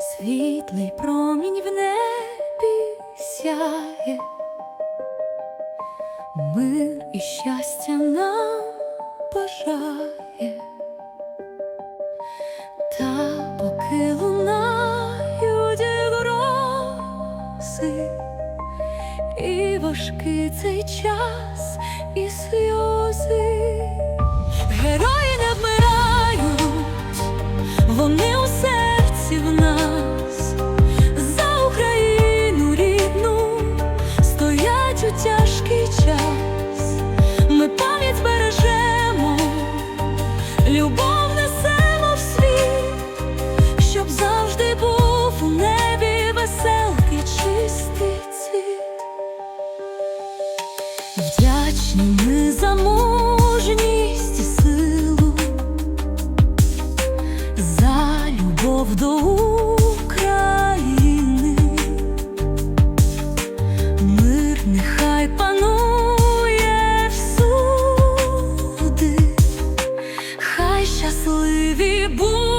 Світлий промінь в небі сяє, мир і щастя нам бажає, та поки лунають грози, і важкий цей час, і сльози, герої не вмирають, вони у серці в нас, Вдячні ми за мужність і силу, за любов до України. Мир нехай панує всюди, хай щасливі будуть